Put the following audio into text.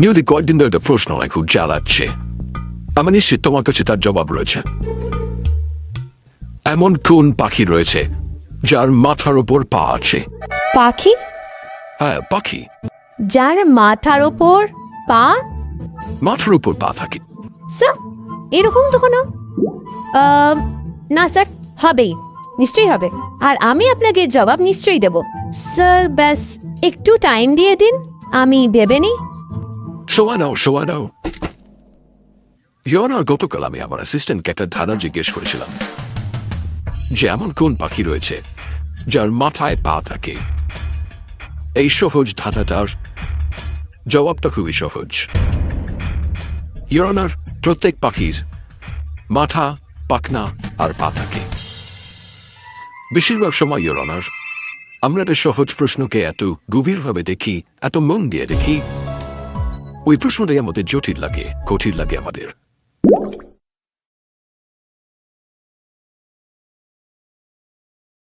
নিয়তি কয়েকদিন ধরে একটা প্রশ্ন আমায় খুব জ্বালাচ্ছে আমি নিশ্চিত তোমার কাছে তার জবাব রয়েছে। এমন কোন পাখি রয়েছে যার মাথার ওপর পা আছে? পাখি? হ্যাঁ পাখি। যার মাথার ওপর পা? মাথার উপর পা থাকে। স্যার এরকম তো কোনো? না স্যার হবেই। নিশ্চয়ই হবে। আর আমি আপনাকে জবাব নিশ্চয়ই দেব। স্যার ব্যাস একটু টাইম দিয়ে দিন আমি ভেবে নিই। শোয়া নাও ইয়নার গতকাল আমি আমার অ্যাসিস্ট্যান্টকে একটা ধারণা জিজ্ঞেস করেছিলাম যে এমন কোন পাখি রয়েছে যার মাথায় পা থাকে? এই সহজ ধাঁধাটার জবাবটা খুবই সহজ। ইয়নার প্রত্যেক পাখির মাথা, পাখনা আর পা থাকে। বেশিরভাগ সময় ইয়নার আমরা একটা সহজ প্রশ্নকে এত গভীরভাবে দেখি, এত মন দিয়ে দেখি ওই প্রশ্নটাই আমাদের জটিল লাগে কঠিন লাগে আমাদের।